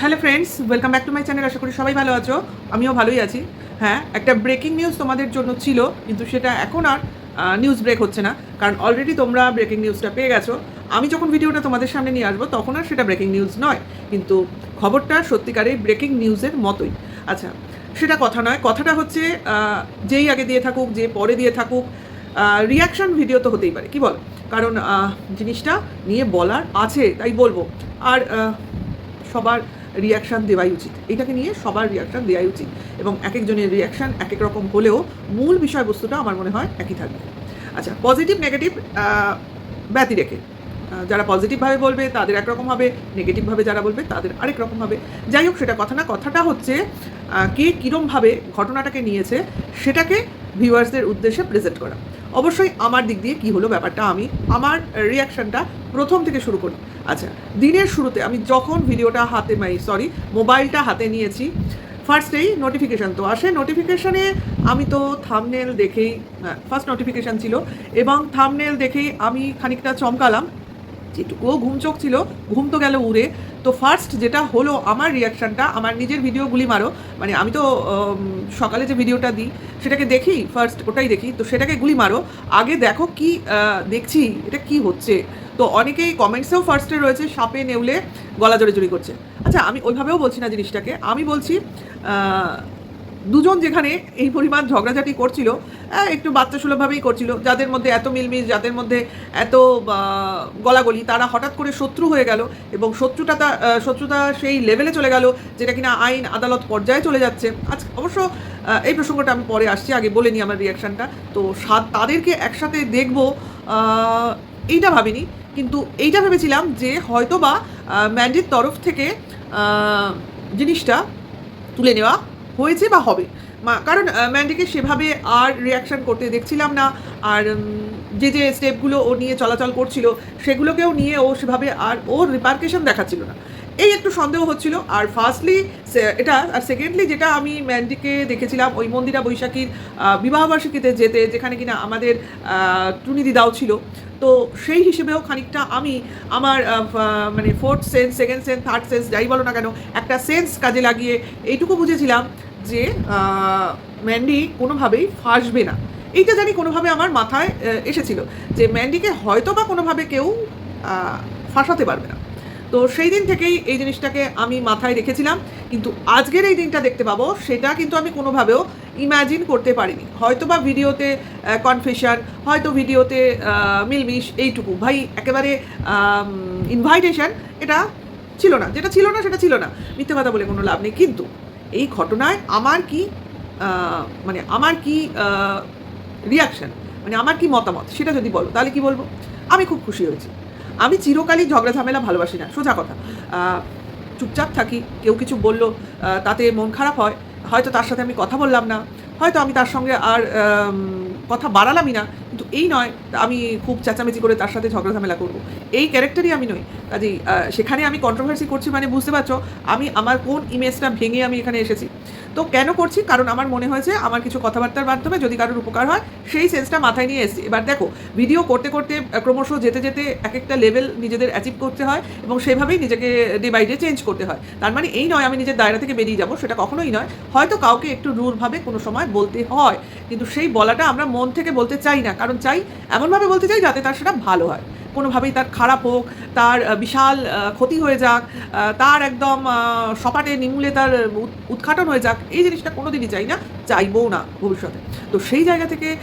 Hello friends welcome back to my channel আশা করি সবাই ভালো আছো। আমিও ভালোই আছি। হ্যাঁ একটা ব্রেকিং নিউজ তোমাদের জন্য ছিল, কিন্তু সেটা এখন আর নিউজ ব্রেক হচ্ছে না। কারণ অলরেডি তোমরা ব্রেকিং নিউজটা পেয়ে গেছো। আমি যখন ভিডিওটা তোমাদের সামনে নিয়ে আসব, তখন আর সেটা ব্রেকিং নিউজ নয়। কিন্তু খবরটা সত্যিকারের ব্রেকিং নিউজের মতোই। আচ্ছা সেটা কথা নয়। কথাটা হচ্ছে যেই আগে দিয়ে থাকুক, যে পরে দিয়ে থাকুক রিয়াকশন ভিডিও তো হতেই পারে। কি বল? কারণ জিনিসটা নিয়ে বলার আছে, তাই বলব। আর সবার রিয়াকশান দেওয়াই উচিত। এটাকে নিয়ে সবার রিয়াকশান দেওয়াই উচিত এবং এক একজনের রিয়াকশান এক এক রকম হলেও মূল বিষয়বস্তুটা আমার মনে হয় একই থাকবে। আচ্ছা পজিটিভ নেগেটিভ ব্যতি রেখে। যারা পজিটিভভাবে বলবে, তাদের একরকম হবে। নেগেটিভভাবে যারা বলবে, তাদের আরেক রকম হবে। যাই হোক, সেটা কথা না, কথাটা হচ্ছে কে কীরমভাবে ঘটনাটাকে নিয়েছে, সেটাকে ভিউয়ার্সদের উদ্দেশ্যে প্রেজেন্ট করা। অবশ্যই আমার দিক দিয়ে কি হলো ব্যাপারটা আমি, আমার রিয়াকশনটা প্রথম থেকে শুরু করি। আচ্ছা দিনের শুরুতে আমি যখন ভিডিওটা হাতে মাই সরি মোবাইলটা হাতে নিয়েছি ফার্স্টেই নোটিফিকেশান তো। আসে নোটিফিকেশানে আমি তো থামনেল দেখেই হ্যাঁ ফার্স্ট নোটিফিকেশান ছিল এবং থামনেল দেখেই আমি খানিকটা চমকালাম। যেটুকুও ঘুম চোখ ছিল, ঘুম তো গেল উড়ে। তো ফার্স্ট যেটা হলো আমার রিয়াকশানটা আমার নিজের ভিডিওগুলি মারো মানে আমি তো সকালে যে ভিডিওটা দিই, সেটাকে দেখি ফার্স্ট ওটাই দেখি, তো সেটাকে গুলি মারো। আগে দেখো কি দেখছি, এটা কি হচ্ছে? তো অনেকেই কমেন্টসেও ফার্স্টে রয়েছে, সাপে, নেউলে গলা জড়ে জড়ি করছে। আচ্ছা আমি ওইভাবেও বলছি না জিনিসটাকে। আমি বলছি দুজন যেখানে এই পরিমাণ ঝগড়াঝাটি করছিল একটু বাচ্চা সুলভভাবেই করছিল, যাদের মধ্যে এত মিলমিশ, যাদের মধ্যে এত গলাগলি, তারা হঠাৎ করে শত্রু হয়ে গেল এবং শত্রুটা তা- শত্রুতা সেই লেভেলে চলে গেল যেটা কিনা আইন আদালত পর্যায়ে চলে যাচ্ছে। আজ অবশ্য এই প্রসঙ্গটা আমি পরে আসছি, আগে বলে নিই আমার রিয়াকশানটা তো তাদেরকে একসাথে দেখব এইটা ভাবিনি। কিন্তু এইটা ভেবেছিলাম যে হয়তো বা ম্যান্ডের তরফ থেকে জিনিসটা তুলে নেওয়া হয়েছে বা হবে। কারণ ম্যান্ডিকে সেভাবে আর রিয়াকশান করতে দেখছিলাম না, আর যে যে স্টেপগুলো ও নিয়ে চলাচল করছিল, সেগুলোকেও নিয়ে ও সেভাবে আর ওর রিপার্কেশন দেখাচ্ছিল না। এই একটু সন্দেহ হচ্ছিল। আর ফার্স্টলি এটা, আর সেকেন্ডলি যেটা আমি ম্যান্ডিকে দেখেছিলাম, ওই মন্দিরা বৈশাখীর বিবাহবার্ষিকীতে যেতে, যেখানে কিনা আমাদের টুনি দিদাও ছিল। তো সেই হিসেবেও খানিকটা আমি আমার মানে fourth sense second sense third sense যাই বলো না কেন, একটা সেন্স কাজে লাগিয়ে এইটুকু বুঝেছিলাম যে ম্যান্ডি কোনোভাবেই ফাঁসবে না। এইটা জানি কোনোভাবে আমার মাথায় এসেছিল যে ম্যান্ডিকে হয়তো বা কোনোভাবে কেউ ফাঁসাতে পারবে না। তো সেই দিন থেকেই এই জিনিসটাকে আমি মাথায় রেখেছিলাম। কিন্তু আজকের এই দিনটা দেখতে পাবো, সেটা কিন্তু আমি কোনোভাবেও ইম্যাজিন করতে পারিনি। হয়তো বা ভিডিওতে কনফেশন হয়তো ভিডিওতে মিলমিশ এইটুকু। ভাই, একেবারে ইনভাইটেশন এটা ছিল না। যেটা ছিল না, সেটা ছিল না। মিথ্যে কথা বলে কোনো লাভ নেই। কিন্তু এই ঘটনায় আমার কি মানে আমার কি রিয়াকশন মানে আমার কি মতামত, সেটা যদি বলো, তাহলে কি বলব? আমি খুব খুশি হয়েছি। আমি চিরকালই ঝগড়া ঝামেলা ভালোবাসি না। সোজা কথা। চুপচাপ থাকি। কেউ কিছু বলল তাতে মন খারাপ হয়। হয়তো তার সাথে আমি কথা বললাম না। হয়তো আমি তার সঙ্গে আর কথা বাড়ালামই না। কিন্তু এই নয়, আমি খুব চেঁচামেচি করে তার সাথে ঝগড়া ঝামেলা করব। এই ক্যারেক্টারই আমি নই। কাজেই সেখানে আমি কন্ট্রোভার্সি করছি মানে বুঝতে পারছ, আমি আমার কোন ইমেজটা ভেঙে আমি এখানে এসেছি। তো কেন করছি? কারণ আমার মনে হয়েছে আমার কিছু কথাবার্তার মাধ্যমে যদি কারোর উপকার হয়, সেই সেন্সটা মাথায় নিয়ে এসেছি। এবার দেখো ভিডিও করতে করতে ক্রমশ যেতে যেতে এক একটা লেভেল নিজেদের অ্যাচিভ করতে হয় এবং সেভাবেই নিজেকে ডে বাই ডে চেঞ্জ করতে হয়। তার মানে এই নয় আমি নিজের দায়রা থেকে বেরিয়ে যাব, সেটা কখনোই নয়। হয়তো কাউকে একটু রুড়ভাবে কোনো সময় বলতে হয়, কিন্তু সেই বলাটা আমরা মন থেকে বলতে চাই না। কারণ চাই, এমনভাবে বলতে চাই যাতে তার সেটা ভালো হয়। কোনোভাবেই তার খারাপ হোক, তার বিশাল ক্ষতি হয়ে যাক তার একদম সপাটে নিমুলে তার উৎ- উৎঘাটন হয়ে যাক, এই জিনিসটা কোনোদিনই চাই না, চাইবও না ভবিষ্যতে। তো সেই জায়গা থেকে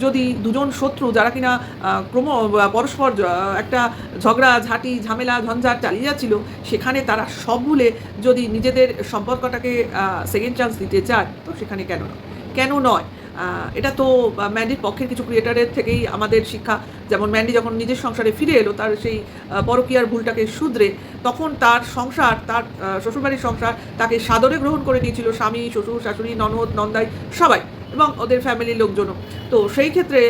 যদি দুজন শত্রু যারা কিনা ক্রম পরস্পর একটা ঝগড়া, ঝাঁটি, ঝামেলা, ঝঞ্ঝাট চালিয়ে যাচ্ছিল, সেখানে তারা সব ভুলে যদি নিজেদের সম্পর্কটাকে সেকেন্ড চান্স দিতে চায়, তো সেখানে কেন না কেন নয়? এটা তো ম্যান্ডির পক্ষের কিছু ক্রিয়েটারের থেকেই আমাদের শিক্ষা, যেমন ম্যান্ডি যখন নিজের সংসারে ফিরে এলো, তার সেই পরকীয়ার ভুলটাকে শুধরে, তখন তার সংসার, তার শ্বশুরবাড়ির সংসার তাকে সাদরে গ্রহণ করে নিয়েছিল স্বামী, শ্বশুর, শাশুড়ি, ননদ, নন্দাই, সবাই এবং ওদের ফ্যামিলির লোকজনও। তো সেই ক্ষেত্রে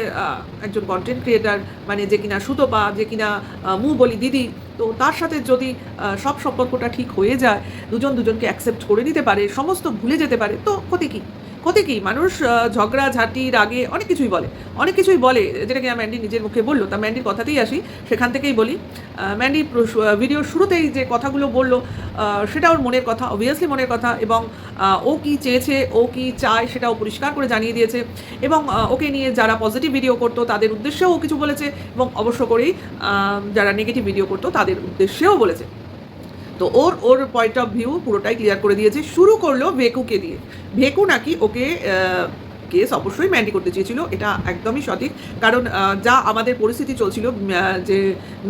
একজন কন্টেন্ট ক্রিয়েটার মানে যে কিনা সুতপা, যে কিনা মু বলি দিদি, তো তার সাথে যদি সব সম্পর্কটা ঠিক হয়ে যায়, দুজন দুজনকে অ্যাকসেপ্ট করে নিতে পারে, সমস্ত ভুলে যেতে পারে, তো ক্ষতি কী? ক্ষতি কি? মানুষ ঝগড়া, ঝাঁটি, রাগে অনেক কিছুই বলে। অনেক কিছুই বলে যেটা কিনা ম্যান্ডি নিজের মুখে বলল। তা ম্যান্ডির কথাতেই আসি, সেখান থেকেই বলি। ম্যান্ডি ভিডিওর শুরুতেই যে কথাগুলো বলল সেটা ওর মনের কথা অবভিয়াসলি মনের কথা, এবং ও কি চেয়েছে, ও কি চায়, সেটাও পরিষ্কার করে জানিয়ে দিয়েছে। এবং ওকে নিয়ে যারা পজিটিভ ভিডিও করতো, তাদের উদ্দেশ্যেও ও কিছু বলেছে, এবং অবশ্য করেই যারা নেগেটিভ ভিডিও করতো, তাদের উদ্দেশ্যেও বলেছে। তো ওর ওর পয়েন্ট অফ ভিউ পুরোটাই ক্লিয়ার করে দিয়েছে। শুরু করল ভেকুকে দিয়ে। ভেকু নাকি ওকে কেস অবশ্যই ম্যান্ডি করতে চেয়েছিল, এটা একদমই সঠিক। কারণ যা আমাদের পরিস্থিতি চলছিল যে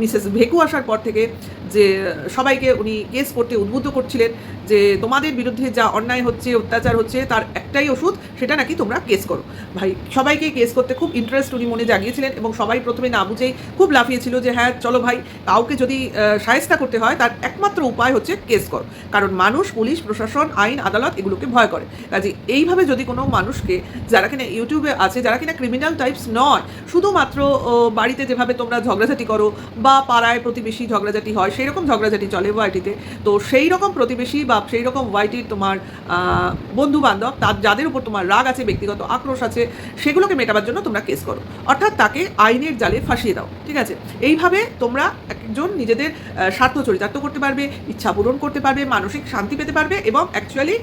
মিসেস ভেকু আসার পর থেকে, যে সবাইকে উনি কেস করতে উদ্বুদ্ধ করছিলেন, যে তোমাদের বিরুদ্ধে যা অন্যায় হচ্ছে, অত্যাচার হচ্ছে, তার একটাই ওষুধ, সেটা নাকি তোমরা কেস করো। ভাই, সবাইকে কেস করতে খুব ইন্টারেস্ট উনি মনে জাগিয়েছিলেন এবং সবাই প্রথমে না বুঝেই খুব লাফিয়েছিল যে হ্যাঁ চলো ভাই, কাউকে যদি সায়স্তা করতে হয়, তার একমাত্র উপায় হচ্ছে কেস করো। কারণ মানুষ, পুলিশ, প্রশাসন, আইন, আদালত এগুলোকে ভয় করে। কাজে এইভাবে যদি কোনো মানুষকে যারা কিনা ইউটিউবে আছে, যারা কিনা ক্রিমিনাল টাইপস নয়, শুধুমাত্র বাড়িতে যেভাবে তোমরা ঝগড়াঝাটি করো বা পাড়ায় প্রতিবেশী ঝগড়াঝাটি হয় সেই রকম ঝগড়াঝাটি চলে ওয়াইটিতে তো। সেই রকম প্রতিবেশী বা সেই রকম ওয়াইটির তোমার বন্ধু বান্ধব তার যাদের উপর তোমার রাগ আছে, ব্যক্তিগত আক্রোশ আছে, সেগুলোকে মেটাবার জন্য তোমরা কেস করো। অর্থাৎ তাকে আইনের জালে ফাঁসিয়ে দাও, ঠিক আছে? এইভাবে তোমরা একজন নিজেদের স্বার্থ চরিতার্থ করতে পারবে, ইচ্ছা পূরণ করতে পারবে, মানসিক শান্তি পেতে পারবে এবং অ্যাকচুয়ালি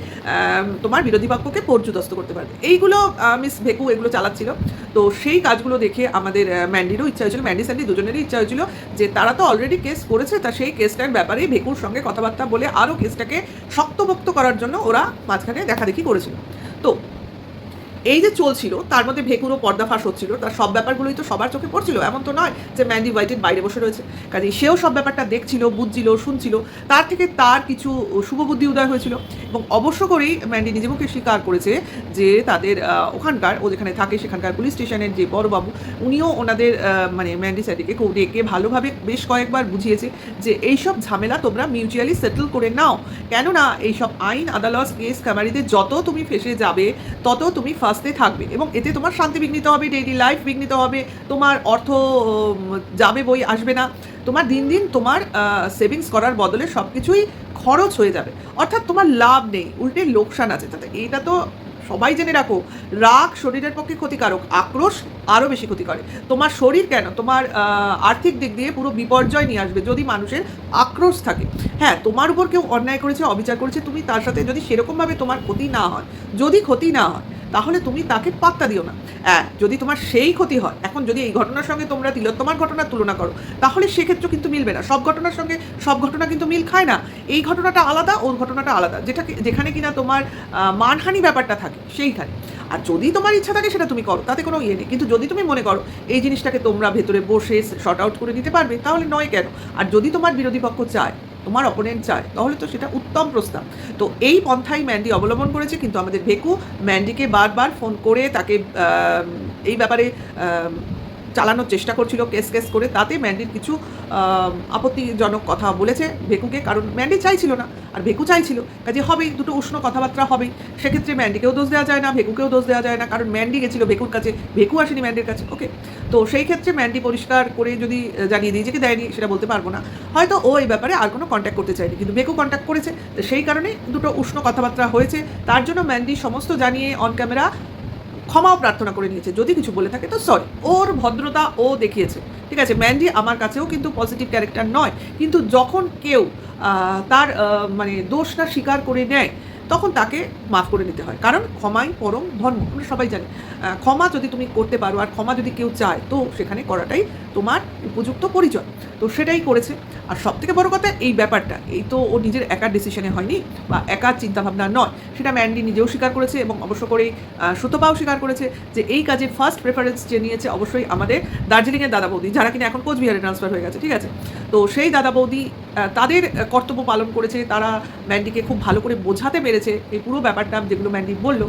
তোমার বিরোধী পক্ষকে পর্যুদস্ত করতে পারবে। এইগুলো মিস ভেকু এগুলো চালাচ্ছিল। তো সেই কাজগুলো দেখে আমাদের ম্যান্ডিরও ইচ্ছা হয়েছিল, ম্যান্ডি স্যান্ডি দুজনেরই ইচ্ছা হয়েছিল যে তারা তো অলরেডি কেস করেছে, তা সেই কেসটার ব্যাপারে ভেকুর সঙ্গে কথাবার্তা বলে আরও কেসটাকে শক্তপোক্ত করার জন্য ওরা মাঝখানে দেখাদেখি করেছিল। তো এই যে চলছিল, তার মধ্যে ভেকুরও পর্দাফাশ হচ্ছিল তার সব ব্যাপারগুলোই তো সবার চোখে পড়ছিল, এমন তো নয় যে ম্যান্ডি হোয়াইটের বাইরে বসে রয়েছে। কাজে সেও সব ব্যাপারটা দেখছিল, বুঝছিল, শুনছিল, তার থেকে তার কিছু শুভবুদ্ধি উদয় হয়েছিল। এবং অবশ্য করেই ম্যান্ডি নিজে মুখে স্বীকার করেছে যে তাদের ওখানকার, ও যেখানে থাকে সেখানকার পুলিশ স্টেশনের যে বড়বাবু, উনিও ওনাদের মানে ম্যান্ডি স্যাটিকে ডেকে ভালোভাবে বেশ কয়েকবার বুঝিয়েছে যে এইসব ঝামেলা তোমরা মিউচুয়ালি সেটেল করে নাও। কেননা এইসব আইন, আদালত কেস কামারিতে যত তুমি ফেসে যাবে, তত তুমি ফার্স্টে থাকবে এবং এতে তোমার শান্তি বিঘ্নিত হবে ডেইলি লাইফ বিঘ্নিত হবে, তোমার অর্থ যাবে, বই আসবে না। তোমার দিন দিন তোমার সেভিংস করার বদলে সব কিছুই খরচ হয়ে যাবে। অর্থাৎ তোমার লাভ নেই, উল্টে লোকসান আছে। তাতে এইটা তো সবাই জেনে রাখো, রাগ শরীরের পক্ষে ক্ষতিকারক, আক্রোশ আরও বেশি ক্ষতি করে তোমার শরীর কেন? তোমার আর্থিক দিক দিয়ে পুরো বিপর্যয় নিয়ে আসবে যদি মানুষের আক্রোশ থাকে। হ্যাঁ তোমার উপর কেউ অন্যায় করেছে, অবিচার করেছে, তুমি তার সাথে যদি সেরকমভাবে তোমার ক্ষতি না হয়, যদি ক্ষতি না হয় তাহলে তুমি তাকে পাত্তা দিও না। যদি তোমার সেই ক্ষতি হয়, এখন যদি এই ঘটনার সঙ্গে তোমরা তিলোত্তমার ঘটনার তুলনা করো, তাহলে সেক্ষেত্রে কিন্তু মিলবে না। সব ঘটনার সঙ্গে, সব ঘটনা কিন্তু মিল খায় না। এই ঘটনাটা আলাদা, ওর ঘটনাটা আলাদা। যেটা যেখানে কিনা তোমার মানহানি ব্যাপারটা থাকে, সেইখানে। আর যদি তোমার ইচ্ছা থাকে সেটা তুমি করো, তাতে কোনো ইয়ে নেই। কিন্তু যদি তুমি মনে করো, এই জিনিসটাকে তোমরা ভেতরে বসে শর্ট আউট করে নিতে পারবে, তাহলে নয় কেন? আর যদি তোমার বিরোধী পক্ষ চায় তোমার অপোনেন্ট চায়, তাহলে তো সেটা উত্তম প্রস্তাব। তো এই পন্থাই ম্যান্ডি অবলম্বন করেছে, কিন্তু আমাদের ভেকু ম্যান্ডিকে বারবার ফোন করে তাকে এই ব্যাপারে চালানোর চেষ্টা করছিল কেস কেস করে, তাতে ম্যান্ডির কিছু আপত্তিজনক কথা বলেছে ভেকুকে, কারণ ম্যান্ডি চাইছিল না, আর ভেকু চাইছিল। কাজে হবেই, দুটো উষ্ণ কথাবার্তা হবেই। সেক্ষেত্রে ম্যান্ডিকেও দোষ দেওয়া যায় না, ভেকুকেও দোষ দেওয়া যায় না, কারণ ম্যান্ডি গেছিল ভেকুর কাছে, ভেকু আসেনি ম্যান্ডির কাছে। ওকে তো সেই ক্ষেত্রে ম্যান্ডি পরিষ্কার করে যদি জানিয়ে দিয়েছে কি দেয়নি, সেটা বলতে পারব না। হয়তো ও এই ব্যাপারে আর কোনো কন্ট্যাক্ট করতে চায়নি, কিন্তু ভেকু কন্ট্যাক্ট করেছে। তো সেই কারণে দুটো উষ্ণ কথাবার্তা হয়েছে। তার জন্য ম্যান্ডি সমস্ত জানিয়ে অন ক্যামেরা ক্ষমাও প্রার্থনা করে নিয়েছে, যদি কিছু বলে থাকে তো সরি ওর ভদ্রতা ও দেখিয়েছে। ঠিক আছে, ম্যান্ডি আমার কাছেও কিন্তু পজিটিভ ক্যারেক্টার নয়, কিন্তু যখন কেউ তার মানে দোষটা স্বীকার করে নেয় তখন তাকে মাফ করে নিতে হয়। কারণ ক্ষমাই পরম ধর্ম, আমরা সবাই জানি। ক্ষমা যদি তুমি করতে পারো আর ক্ষমা যদি কেউ চায়, তো সেখানে করাটাই তোমার উপযুক্ত পরিচয়। তো সেটাই করেছে। আর সব থেকে বড় কথা এই ব্যাপারটা, এই তো ও নিজের একার ডিসিশনে হয়নি বা একার চিন্তাভাবনা নয়। সেটা ম্যান্ডি নিজেও স্বীকার করেছে এবং অবশ্য করেই সুতপাও স্বীকার করেছে যে এই কাজে ফার্স্ট প্রেফারেন্স যে নিয়েছে অবশ্যই আমাদের দার্জিলিংয়ের দাদা বৌদি, যারা কিনা এখন কোচবিহারে ট্রান্সফার হয়ে গেছে, ঠিক আছে? তো সেই দাদা বৌদি তাদের কর্তব্য পালন করেছে। তারা ম্যান্ডিকে খুব ভালো করে বোঝাতে পেরেছে। এই পুরো ব্যাপারটা যেগুলো ম্যান্ডি বলল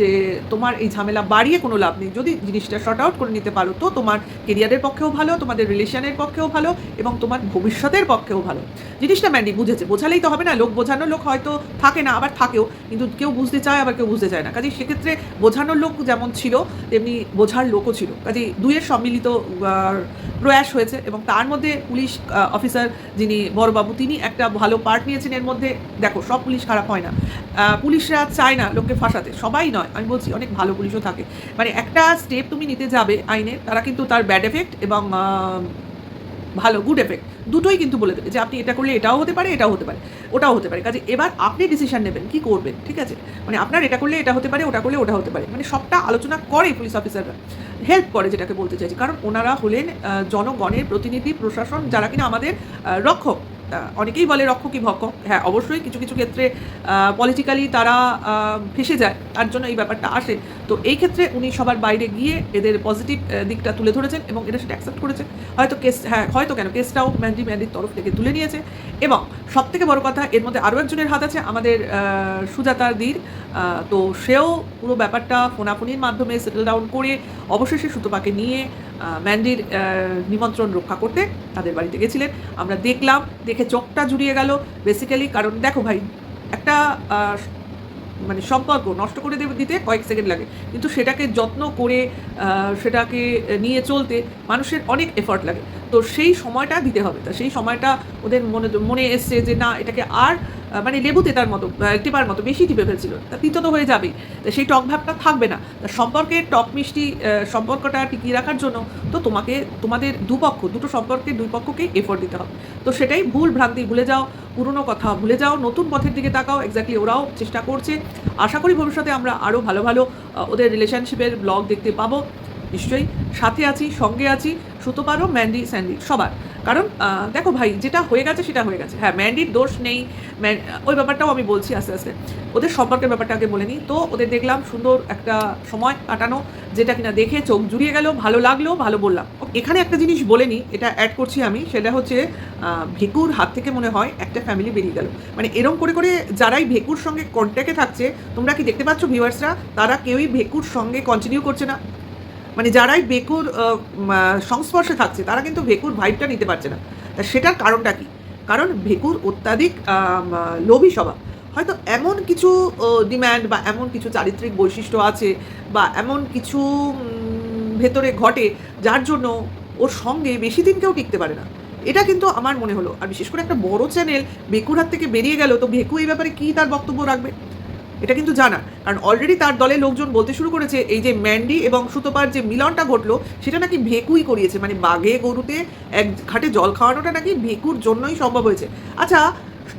যে তোমার এই ঝামেলা বাড়িয়ে কোনো লাভ নেই। যদি জিনিসটা শর্ট আউট করে নিতে পারো, তো তোমার কেরিয়ারের পক্ষেও ভালো, তোমাদের রিলেশনের পক্ষেও ভালো এবং তোমার ভবিষ্যতের পক্ষেও ভালো। জিনিসটা ম্যান্ডি বুঝেছে, বোঝালেই তো হবে না, লোক বোঝানো লোক হয়তো থাকে না, আবার থাকেও, কিন্তু কেউ বুঝতে চায়, আবার কেউ বুঝতে চায় না। কাজে সেক্ষেত্রে বোঝানোর লোক যেমন ছিল, তেমনি বোঝার লোকও ছিল। কাজেই দুইয়ের সম্মিলিত প্রয়াস হয়েছে এবং তার মধ্যে পুলিশ অফিসার যিনি বড়বাবু, তিনি একটা ভালো পার্ট নিয়েছেন এর মধ্যে। দেখো, সব পুলিশ খারাপ হয় না। পুলিশরা চায় না লোককে ফাঁসাতে, সবাই নয়। আমি বলছি অনেক ভালো পুলিশও থাকে। মানে একটা স্টেপ তুমি নিতে যাবে আইনে, তারা কিন্তু তার ব্যাড এফেক্ট এবং ভালো গুড এফেক্ট দুটোই কিন্তু বলে দেবে যে আপনি এটা করলে এটাও হতে পারে, এটাও হতে পারে, ওটাও হতে পারে। কাজে এবার আপনি ডিসিশন নেবেন কি করবেন, ঠিক আছে? মানে আপনার এটা করলে এটা হতে পারে, ওটা করলে ওটা হতে পারে। মানে সবটা আলোচনা করে পুলিশ অফিসাররা হেল্প করে যেটাকে বলতে চাইছি। কারণ ওনারা হলেন জনগণের প্রতিনিধি, প্রশাসন, যারা কিনা আমাদের রক্ষক। অনেকেই বলে রক্ষকই ভক্ষক? হ্যাঁ অবশ্যই কিছু কিছু ক্ষেত্রে পলিটিক্যালি তারা ফেসে যায়, তার জন্য এই ব্যাপারটা আসে। তো এই ক্ষেত্রে উনি সবার বাইরে গিয়ে এদের পজিটিভ দিকটা তুলে ধরেছেন এবং এটা সেটা অ্যাকসেপ্ট করেছেন হয়তো কেস হ্যাঁ হয়তো কেন? কেসটাও ম্যান্ডি ম্যান্ডির তরফ থেকে তুলে নিয়েছে এবং সব থেকে বড় কথা, এর মধ্যে আরও একজনের হাত আছে, আমাদের সুজাতার দীর। তো সেও পুরো ব্যাপারটা ফোনাফোনির মাধ্যমে সেটেল ডাউন করে অবশেষে সুতপাকে নিয়ে ম্যান্ডির নিমন্ত্রণ রক্ষা করতে তাদের বাড়িতে গেছিলেন। আমরা দেখলাম, দেখে চোখটা জুড়িয়ে গেল। বেসিক্যালি কারণ, দেখো ভাই, একটা মানে সম্পর্ক নষ্ট করে দিতে কয়েক সেকেন্ড লাগে। কিন্তু সেটাকে যত্ন করে সেটাকে নিয়ে চলতে মানুষের অনেক এফর্ট লাগে। তো সেই সময়টা দিতে হবে। তা সেই সময়টা ওদের মনে মনে এসছে যে না, এটাকে আর মানে লেবু তেতার মতো টিপার মতো বেশি টিপে ফেলছিল। তা তিতো তো হয়ে যাবেই। তা সেই টক ভাবটা থাকবে না। তা সম্পর্কের টক মিষ্টি সম্পর্কটা টিকিয়ে রাখার জন্য তো তোমাকে, তোমাদের দুপক্ষ, দুটো সম্পর্কের দুই পক্ষকে এফোর্ট দিতে হবে। তো সেটাই ভুল ভ্রান্তি, ভুলে যাও, পুরনো কথা, ভুলে যাও, নতুন পথের দিকে তাকাও এক্স্যাক্টলি ওরাও চেষ্টা করছে। আশা করি ভবিষ্যতে আমরা আরও ভালো ভালো ওদের রিলেশনশিপের ব্লগ দেখতে পাবো। নিশ্চয়ই সাথে আছি, সঙ্গে আছি সুতোপারও ম্যান্ডি, স্যান্ডি, সবার। কারণ দেখো ভাই, যেটা হয়ে গেছে সেটা হয়ে গেছে। হ্যাঁ ম্যান্ডির দোষ নেই ওই ব্যাপারটাও আমি বলছি আস্তে আস্তে। ওদের সম্পর্কের ব্যাপারটা আগে বলে নিই। তো ওদের দেখলাম সুন্দর একটা সময় কাটানো, যেটা কিনা দেখে চোখ জুড়িয়ে গেল, ভালো লাগল, ভালো বললাম। এখানে একটা জিনিস বলে নিই, এটা অ্যাড করছি আমি, সেটা হচ্ছে ভেকুর হাত থেকে মনে হয় একটা ফ্যামিলি বেরিয়ে গেল। মানে এরম করে করে যারাই ভেকুর সঙ্গে কন্ট্যাক্টে থাকছে, তোমরা কি দেখতে পাচ্ছ ভিউয়ার্সরা তারা কেউই ভেকুর সঙ্গে কন্টিনিউ করছে না। মানে যারাই বেকুর সংস্পর্শে থাকছে, তারা কিন্তু ভেকুর ভাইবটা নিতে পারছে না। তা সেটার কারণটা কি? কারণ ভেকুর অত্যাধিক লোভী স্বভাব। হয়তো এমন কিছু ডিম্যান্ড বা এমন কিছু চারিত্রিক বৈশিষ্ট্য আছে বা এমন কিছু ভেতরে ঘটে যার জন্য ওর সঙ্গে বেশি দিন কেউ টিকতে পারে না। এটা কিন্তু আমার মনে হলো। আর বিশেষ করে একটা বড় চ্যানেল বেকুর হাত থেকে বেরিয়ে গেল, তো ভেকু এই ব্যাপারে কী তার বক্তব্য রাখবে? এটা কিন্তু জানা কারণ অলরেডি তার দলের লোকজন বলতে শুরু করেছে, এই যে ম্যান্ডি এবং সুতোপার যে মিলনটা ঘটলো, সেটা নাকি ভেকুই করিয়েছে। মানে বাঘে, গরুতে এক ঘাটে জল খাওয়ানোটা নাকি ভেকুর জন্যই সম্ভব হয়েছে। আচ্ছা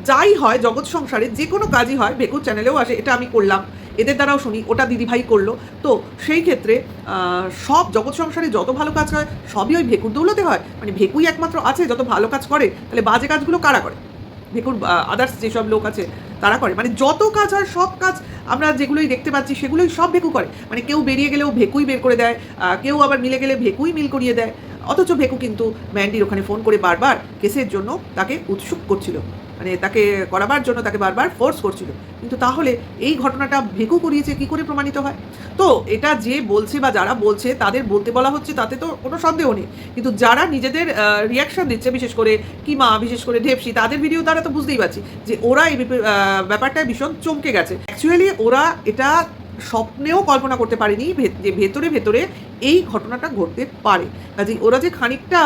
যাই হয়, জগৎ সংসারে যে কোনো কাজই হয়, ভেকুর চ্যানেলেও আসে, এটা আমি করলাম। এদের দ্বারাও শুনি, ওটা দিদিভাই করল। তো সেই ক্ষেত্রে সব জগৎ সংসারে যত ভালো কাজ হয়, সবই ওই ভেকুর দৌলতে হয়। মানে ভেকুই একমাত্র আছে, যত ভালো কাজ করে, তাহলে বাজে কাজগুলো কারা করে? ভেকুর আদার্স যেসব লোক আছে তারা করে। মানে যত কাজ হয়, সব কাজ আমরা যেগুলোই দেখতে পাচ্ছি, সেগুলোই সব ভেকু করে। মানে কেউ বেরিয়ে গেলেও ভেকুই বের করে দেয় কেউ আবার মিলে গেলে ভেকুই মিল করিয়ে দেয়। অথচ ভেকু কিন্তু ম্যান্ডির ওখানে ফোন করে বারবার কেসের জন্য তাকে উৎসুক করছিল। মানে তাকে করাবার জন্য তাকে বারবার ফোর্স করছিল। কিন্তু তাহলে এই ঘটনাটা ভেকু করিয়েছে, কি করে প্রমাণিত হয়? তো এটা যে বলছে বা যারা বলছে, তাদের বলতে বলা হচ্ছে, তাতে তো কোনো সন্দেহ নেই। কিন্তু যারা নিজেদের রিয়াকশন দিচ্ছে, বিশেষ করে কিমা, বিশেষ করে ঢেপসি, তাদের ভিডিও তারা তো বুঝতেই পারছি যে ওরা এই ব্যাপারটায় ভীষণ চমকে গেছে। অ্যাকচুয়ালি ওরা এটা স্বপ্নেও কল্পনা করতে পারেনি যে ভেতরে ভেতরে এই ঘটনাটা ঘটতে পারে। কাজেই ওরা যে খানিকটা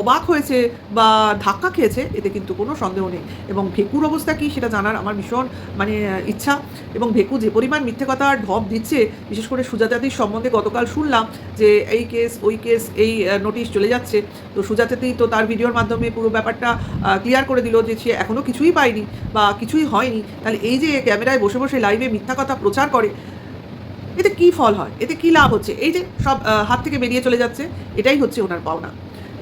অবাক হয়েছে বা ধাক্কা খেয়েছে, এতে কিন্তু কোনো সন্দেহ নেই। এবং ভেকুর অবস্থা কী সেটা জানার আমার ভীষণ মানে ইচ্ছা। এবং ভেকু যে পরিমাণ মিথ্যে কথা ঢপ দিচ্ছে, বিশেষ করে সুজাতাদির সম্বন্ধে গতকাল শুনলাম যে এই কেস, ওই কেস, এই নোটিশ চলে যাচ্ছে। তো সুজাতাদি তো তার ভিডিওর মাধ্যমে পুরো ব্যাপারটা ক্লিয়ার করে দিল যে সে এখনও কিছুই পায়নি বা কিছুই হয়নি। তাহলে এই যে ক্যামেরায় বসে বসে লাইভে মিথ্যা কথা প্রচার করে এতে কি ফল হয়? এতে কি লাভ হচ্ছে? এই যে সব হাত থেকে বেরিয়ে চলে যাচ্ছে এটাই হচ্ছে ওনার পাওনা।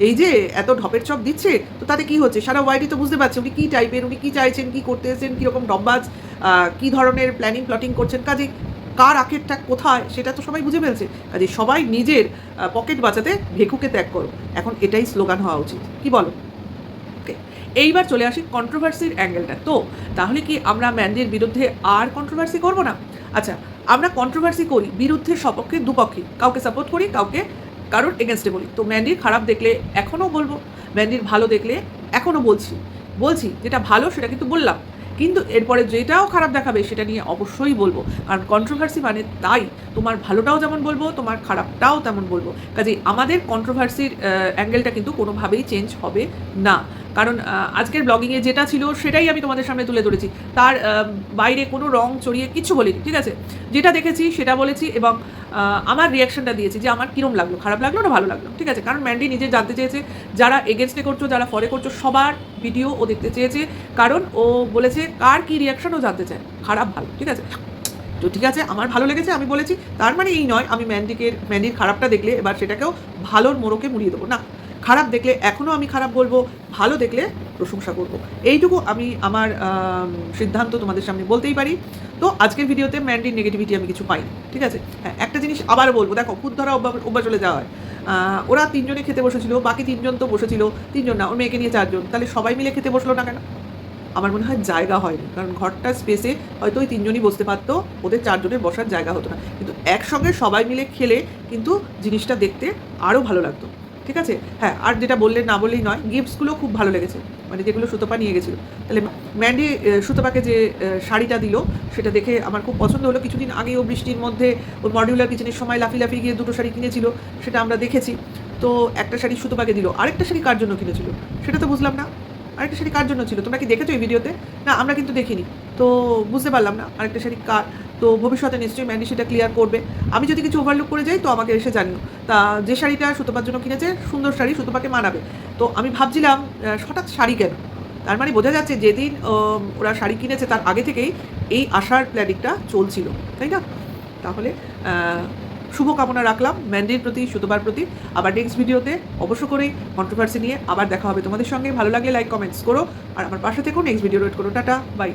এই যে এত ঢপের চপ দিচ্ছে তো তাতে কি হচ্ছে? সারা ওয়াইডি তো বুঝতে পারছে উনি কী টাইপের উনি কী চাইছেন কী করতে এসেছেন কীরকম ডম্বাজ আহ, কী ধরনের প্ল্যানিং প্লটিং করছেন? কাজে কার আখেরটা কোথায় সেটা তো সবাই বুঝে ফেলছে। কাজে সবাই নিজের পকেট বাঁচাতে ভেকুকে ত্যাগ করো এখন এটাই স্লোগান হওয়া উচিত। কি বলো? এইবার চলে আসি কন্ট্রোভার্সির অ্যাঙ্গেলটা তো তাহলে কি আমরা ম্যান্ডির বিরুদ্ধে আর কন্ট্রোভার্সি করব না? আচ্ছা আমরা কন্ট্রোভার্সি করি বিরুদ্ধে সপক্ষে দুপক্ষে, কাউকে সাপোর্ট করি, কাউকে কারোর এগেনস্টে বলি। তো ম্যান্ডির খারাপ দেখলে এখনও বলব ম্যান্ডির ভালো দেখলে এখনও বলছি। বলছি, যেটা ভালো সেটা কিন্তু বললাম। কিন্তু এরপরে যেটাও খারাপ দেখাবে সেটা নিয়ে অবশ্যই বলব। কারণ কন্ট্রোভার্সি মানে তাই, তোমার ভালোটাও যেমন বলব, তোমার খারাপটাও তেমন বলব। কাজেই আমাদের কন্ট্রোভার্সির অ্যাঙ্গেলটা কিন্তু কোনোভাবেই চেঞ্জ হবে না। কারণ আজকের ব্লগিংয়ে যেটা ছিল সেটাই আমি তোমাদের সামনে তুলে ধরেছি। তার বাইরে কোনো রং চড়িয়ে কিছু বলিনি, ঠিক আছে? যেটা দেখেছি সেটা বলেছি এবং আমার রিয়াকশনটা দিয়েছি যে আমার কীরম লাগল, খারাপ লাগল না ভালো লাগল, ঠিক আছে? কারণ ম্যান্ডি নিজে জানতে চেয়েছে, যারা এগেনস্টে করছ, যারা ফরে করছ, সবার ভিডিও ও দেখতে চেয়েছে। কারণ ও বলেছে, কার কী রিয়াকশন ও জানতে চায়? খারাপ ভালো, ঠিক আছে? তো ঠিক আছে, আমার ভালো লেগেছে, আমি বলেছি, তার মানে এই নয়, আমি ম্যান্ডিকে ম্যান্ডির খারাপটা দেখলে এবার সেটাকেও ভালোর মোড়কে মুড়িয়ে দেবো। না খারাপ দেখলে এখনও আমি খারাপ বলব, ভালো দেখলে প্রশংসা করব। এইটুকু আমি আমার সিদ্ধান্ত তোমাদের সামনে বলতেই পারি। তো আজকের ভিডিওতে ম্যান্ডির নেগেটিভিটি আমি কিছু পাইনি, ঠিক আছে? হ্যাঁ একটা জিনিস আবার বলব, দেখো খুদ ধরা অভ্যাস চলে যাওয়া হয় ওরা তিনজনে খেতে বসেছিল, বাকি তিনজন তো বসেছিল, তিনজন না, ওর মেয়েকে নিয়ে চারজন। তাহলে সবাই মিলে খেতে বসল না কেন? আমার মনে হয় জায়গা হয়নি, কারণ ঘরটার স্পেসে হয়তো ওই তিনজনই বসতে পারতো, ওদের চারজনের বসার জায়গা হতো না। কিন্তু একসঙ্গে সবাই মিলে খেলে কিন্তু জিনিসটা দেখতে আরও ভালো লাগতো। ঠিক আছে? হ্যাঁ আর যেটা বললে না বললেই নয়, গিফটসগুলো খুব ভালো লেগেছে। মানে যেগুলো সুতপা নিয়ে গেছিল। তাহলে ম্যান্ডি সুতপাকে যে শাড়িটা দিল, সেটা দেখে আমার খুব পছন্দ হলো। কিছুদিন আগে ও বৃষ্টির মধ্যে ওর মডিউলার কিচেনের সময় লাফি লাফি গিয়ে দুটো শাড়ি কিনেছিল, সেটা আমরা দেখেছি। তো একটা শাড়ি সুতপাকে দিল, আরেকটা শাড়ি কার জন্য কিনেছিল? সেটা তো বুঝলাম না। আরেকটা শাড়ি কার জন্য ছিল? তোমরা কি দেখেছ এই ভিডিওতে? না, আমরা কিন্তু দেখিনি। তো বুঝতে পারলাম না, আরেকটা শাড়ি কার? তো ভবিষ্যতে নিশ্চয়ই ম্যান্ডি সেটা ক্লিয়ার করবে। আমি যদি কিছু ওভারলুক করে যাই, তো আমাকে এসে জানিও। তা যে শাড়িটা সুতপার জন্য কিনেছে, সুন্দর শাড়ি সুতপাকে মানাবে। তো আমি ভাবছিলাম হঠাৎ শাড়ি কেন? তার মানে বোঝা যাচ্ছে যেদিন ওরা শাড়ি কিনেছে তার আগে থেকেই এই আসার প্ল্যানিংটা চলছিল, তাই না? তাহলে শুভকামনা রাখলাম ম্যান্ডির প্রতি সুতোবার প্রতি। আবার নেক্সট ভিডিওতে অবশ্য করেই কন্ট্রোভার্সি নিয়ে আবার দেখা হবে তোমাদের সঙ্গে। ভালো লাগলে লাইক কমেন্টস করো। আর আমার পাশে থেকেও নেক্সট ভিডিও ওয়েট করো। Tata bye